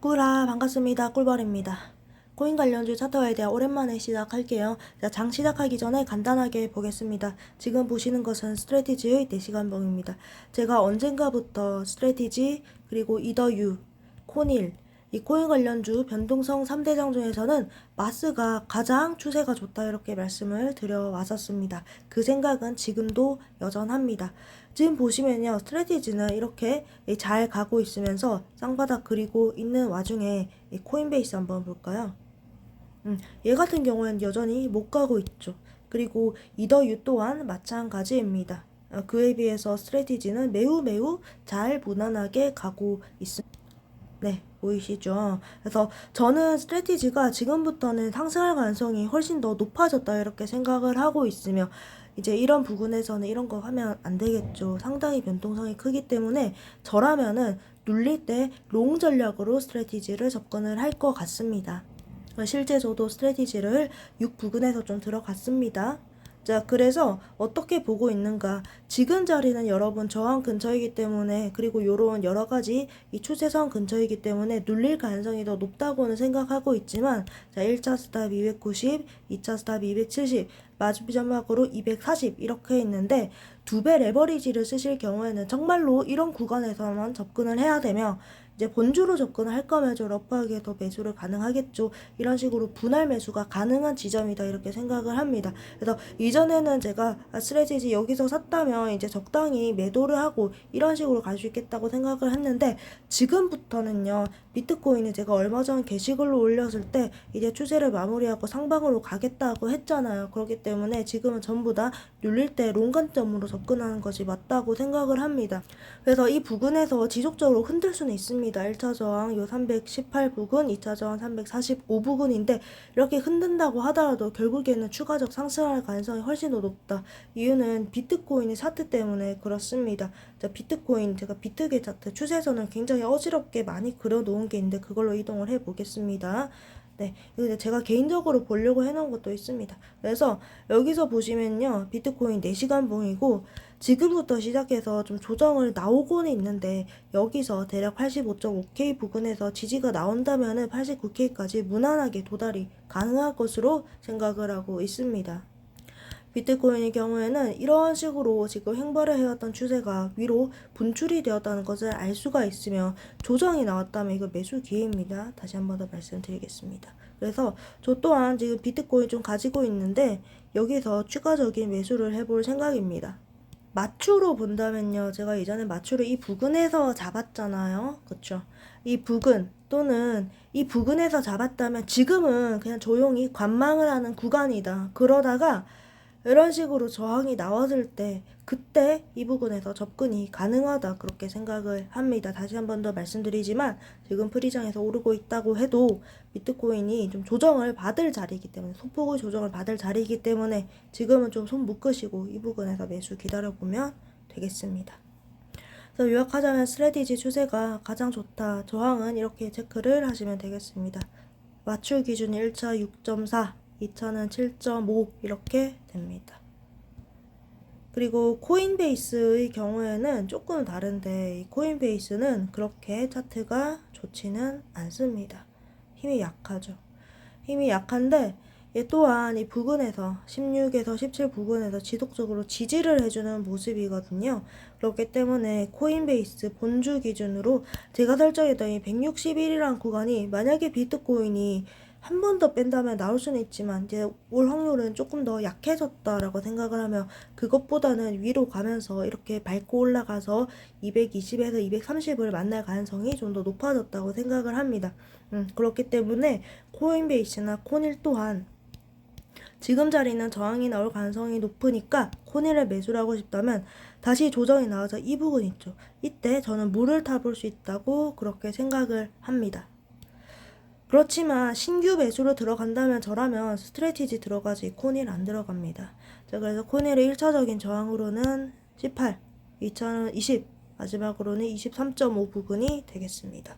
꿀아 반갑습니다. 꿀벌입니다. 코인 관련주 차트와에 대한 오랜만에 시작할게요. 자, 장 시작하기 전에 간단하게 보겠습니다. 지금 보시는 것은 스트레티지의 4시간 봉입니다. 제가 언젠가부터 스트레티지 그리고 이더유 코닐 이 코인 관련주 변동성 3대장 중에서는 마스가 가장 추세가 좋다 이렇게 말씀을 드려왔었습니다. 그 생각은 지금도 여전합니다. 지금 보시면요. 스트레티지는 이렇게 잘 가고 있으면서 쌍바닥 그리고 있는 와중에 이 코인베이스 한번 볼까요? 음, 얘 같은 경우에는 여전히 못 가고 있죠. 그리고 이더유 또한 마찬가지입니다. 어, 그에 비해서 스트레티지는 매우 매우 잘 무난하게 가고 있습니다. 네, 보이시죠? 그래서 저는 스트레티지가 지금부터는 상승할 가능성이 훨씬 더 높아졌다 이렇게 생각을 하고 있으며 이제 이런 부분에서는 이런 거 하면 안 되겠죠. 상당히 변동성이 크기 때문에 저라면은 눌릴 때 롱 전략으로 스트레티지를 접근을 할 것 같습니다. 실제 저도 스트레티지를 6 부근에서 좀 들어갔습니다. 자, 그래서 어떻게 보고 있는가? 지금 자리는 여러분 저항 근처이기 때문에 그리고 요런 여러 가지 이 추세선 근처이기 때문에 눌릴 가능성이 더 높다고는 생각하고 있지만 자, 1차 스탑 290, 2차 스탑 270, 마지막으로 240 이렇게 있는데 두 배 레버리지를 쓰실 경우에는 정말로 이런 구간에서만 접근을 해야 되며 이제 본주로 접근을 할 거면 좀 러프하게 더 매수를 가능하겠죠. 이런 식으로 분할 매수가 가능한 지점이다 이렇게 생각을 합니다. 그래서 이전에는 제가 아, 스트레지지 여기서 샀다면 이제 적당히 매도를 하고 이런 식으로 갈 수 있겠다고 생각을 했는데 지금부터는요. 비트코인이 제가 얼마 전 게시글로 올렸을 때 이제 추세를 마무리하고 상방으로 가겠다고 했잖아요. 그렇기 때문에 지금은 전부 다 눌릴 때 롱관점으로 접근하는 것이 맞다고 생각을 합니다. 그래서 이 부근에서 지속적으로 흔들 수는 있습니다. 1차 저항 요 318 부근, 2차 저항 345 부근인데 이렇게 흔든다고 하더라도 결국에는 추가적 상승할 가능성이 훨씬 더 높다. 이유는 비트코인의 차트 때문에 그렇습니다. 자, 비트코인 제가 비트게 차트 추세선을 굉장히 어지럽게 많이 그려 놓은 게 있는데 그걸로 이동을 해 보겠습니다. 네, 제가 개인적으로 보려고 해놓은 것도 있습니다. 그래서 여기서 보시면요, 비트코인 4시간 봉이고 지금부터 시작해서 좀 조정을 나오고는 있는데 여기서 대략 85.5K 부근에서 지지가 나온다면은 89K까지 무난하게 도달이 가능할 것으로 생각을 하고 있습니다. 비트코인의 경우에는 이런 식으로 지금 행보를 해왔던 추세가 위로 분출이 되었다는 것을 알 수가 있으며 조정이 나왔다면 이거 매수 기회입니다. 다시 한 번 더 말씀드리겠습니다. 그래서 저 또한 지금 비트코인 좀 가지고 있는데 여기서 추가적인 매수를 해볼 생각입니다. 마추로 본다면요. 제가 이전에 마추를 이 부근에서 잡았잖아요. 그쵸? 이 부근 또는 이 부근에서 잡았다면 지금은 그냥 조용히 관망을 하는 구간이다. 그러다가 이런 식으로 저항이 나왔을 때 그때 이 부분에서 접근이 가능하다 그렇게 생각을 합니다. 다시 한 번 더 말씀드리지만 지금 프리장에서 오르고 있다고 해도 비트코인이 좀 조정을 받을 자리이기 때문에 소폭의 조정을 받을 자리이기 때문에 지금은 좀 손 묶으시고 이 부분에서 매수 기다려보면 되겠습니다. 그래서 요약하자면 스트레티지 추세가 가장 좋다. 저항은 이렇게 체크를 하시면 되겠습니다. 맞출 기준 1차 6.4 2차는 7.5 이렇게 됩니다. 그리고 코인베이스의 경우에는 조금 다른데 이 코인베이스는 그렇게 차트가 좋지는 않습니다. 힘이 약하죠. 힘이 약한데 얘 또한 이 부근에서 16에서 17 부근에서 지속적으로 지지를 해주는 모습이거든요. 그렇기 때문에 코인베이스 본주 기준으로 제가 설정했던 이 161이라는 구간이 만약에 비트코인이 한 번 더 뺀다면 나올 수는 있지만 이제 올 확률은 조금 더 약해졌다라고 생각을 하며 그것보다는 위로 가면서 이렇게 밟고 올라가서 220에서 230을 만날 가능성이 좀 더 높아졌다고 생각을 합니다. 음, 그렇기 때문에 코인베이스나 코닐 또한 지금 자리는 저항이 나올 가능성이 높으니까 코닐을 매수를 하고 싶다면 다시 조정이 나와서 이 부분 있죠. 이때 저는 물을 타볼 수 있다고 그렇게 생각을 합니다. 그렇지만 신규 매수로 들어간다면 저라면 스트레티지 들어가지 코닐 안 들어갑니다. 자, 그래서 코닐의 1차적인 저항으로는 18, 2차는 20, 마지막으로는 23.5 부분이 되겠습니다.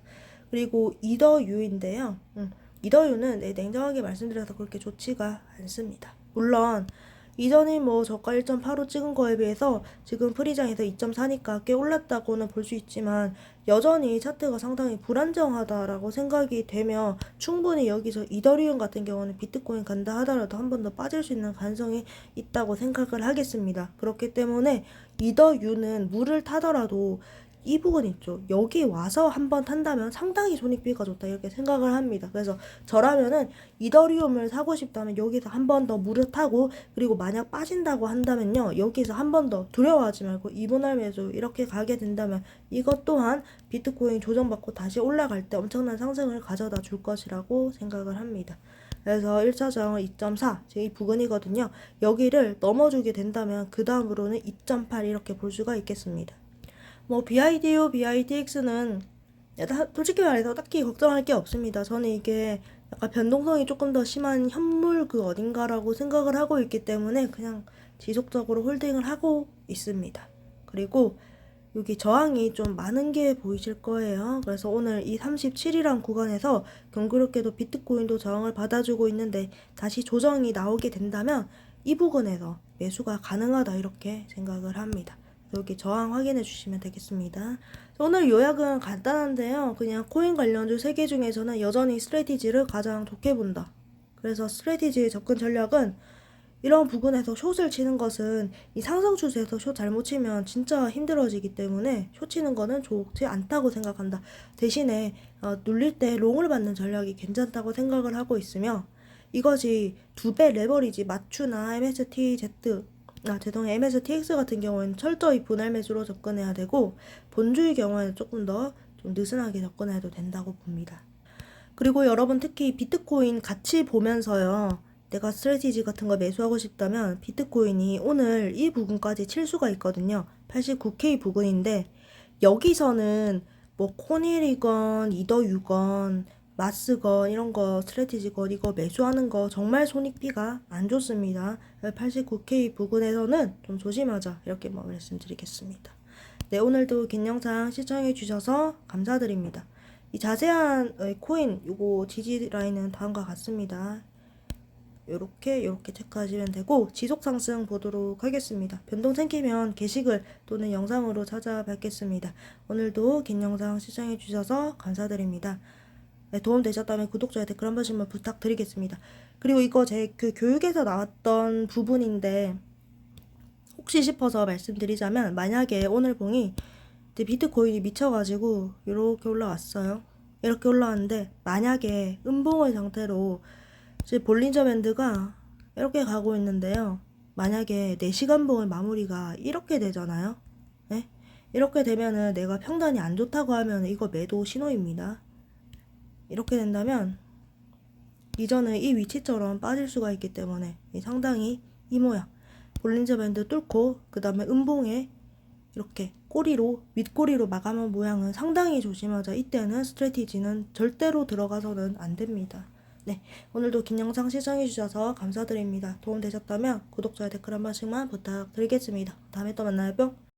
그리고 이더유인데요. 음, 이더유는 네, 냉정하게 말씀드려서 그렇게 좋지가 않습니다. 물론 이전에 뭐 저가 1.85 찍은 거에 비해서 지금 프리장에서 2.4니까 꽤 올랐다고는 볼 수 있지만 여전히 차트가 상당히 불안정하다라고 생각이 되며 충분히 여기서 이더리움 같은 경우는 비트코인 간다 하더라도 한 번 더 빠질 수 있는 가능성이 있다고 생각을 하겠습니다. 그렇기 때문에 이더유는 물을 타더라도 이 부분 있죠. 여기 와서 한번 탄다면 상당히 손익비가 좋다 이렇게 생각을 합니다. 그래서 저라면은 이더리움을 사고 싶다면 여기서 한 번더 타고 그리고 만약 빠진다고 한다면요. 여기서 한 번 더 두려워하지 말고 이분할 매수 이렇게 가게 된다면 이것 또한 비트코인 조정받고 다시 올라갈 때 엄청난 상승을 가져다 줄 것이라고 생각을 합니다. 그래서 1차 저항은 2.4, 제이 부근이거든요. 여기를 넘어주게 된다면 그 다음으로는 2.8 이렇게 볼 수가 있겠습니다. 뭐 BIDO, BIDX는 솔직히 말해서 딱히 걱정할 게 없습니다. 저는 이게 약간 변동성이 조금 더 심한 현물 그 어딘가라고 생각을 하고 있기 때문에 그냥 지속적으로 홀딩을 하고 있습니다. 그리고 여기 저항이 좀 많은 게 보이실 거예요. 그래서 오늘 이 37이란 구간에서 경구롭게도 비트코인도 저항을 받아주고 있는데 다시 조정이 나오게 된다면 이 부분에서 매수가 가능하다 이렇게 생각을 합니다. 여기 저항 확인해 주시면 되겠습니다. 오늘 요약은 간단한데요. 그냥 코인 관련주 3개 중에서는 여전히 스트레티지를 가장 좋게 본다. 그래서 스트레티지의 접근 전략은 이런 부분에서 숏을 치는 것은 이 상승 추세에서 숏 잘못 치면 진짜 힘들어지기 때문에 숏 치는 거는 좋지 않다고 생각한다. 대신에 어, 눌릴 때 롱을 받는 전략이 괜찮다고 생각을 하고 있으며 이것이 두 배 레버리지 마추나 MSTZ 아 죄송해요 MSTX 같은 경우에는 철저히 분할 매수로 접근해야 되고 본주의 경우에는 조금 더 좀 느슨하게 접근해도 된다고 봅니다. 그리고 여러분 특히 비트코인 같이 보면서요. 내가 스트레티지 같은 거 매수하고 싶다면 비트코인이 오늘 이 부분까지 칠 수가 있거든요. 89K 부근인데 여기서는 뭐 코닐이건 이더유건 마스건 이런 거 스트레티지건 이거 매수하는 거 정말 손익비가 안 좋습니다. 89K 부근에서는 좀 조심하자 이렇게 뭐 말씀드리겠습니다. 네 오늘도 긴 영상 시청해 주셔서 감사드립니다. 이 자세한 어, 코인 요거 지지 라인은 다음과 같습니다. 요렇게 요렇게 체크하시면 되고 지속 상승 보도록 하겠습니다. 변동 생기면 게시글 또는 영상으로 찾아뵙겠습니다. 오늘도 긴 영상 시청해 주셔서 감사드립니다. 네, 도움 되셨다면 구독자의 댓글 한 번씩만 부탁드리겠습니다. 그리고 이거 제 그 교육에서 나왔던 부분인데 혹시 싶어서 말씀드리자면 만약에 오늘 봉이 비트코인이 미쳐가지고 이렇게 올라왔어요. 이렇게 올라왔는데 만약에 음봉의 상태로 이제 볼린저 밴드가 이렇게 가고 있는데요. 만약에 4시간 봉의 마무리가 이렇게 되잖아요. 네? 이렇게 되면은 내가 평단이 안 좋다고 하면 이거 매도 신호입니다. 이렇게 된다면 이전에 이 위치처럼 빠질 수가 있기 때문에 상당히 이 모양 볼린저 밴드 뚫고 그 다음에 음봉에 이렇게 꼬리로 윗꼬리로 마감한 모양은 상당히 조심하자. 이때는 스트레티지는 절대로 들어가서는 안 됩니다. 네, 오늘도 긴 영상 시청해주셔서 감사드립니다. 도움 되셨다면 구독, 좋아요, 댓글 한 번씩만 부탁드리겠습니다. 다음에 또 만나요. 뿅!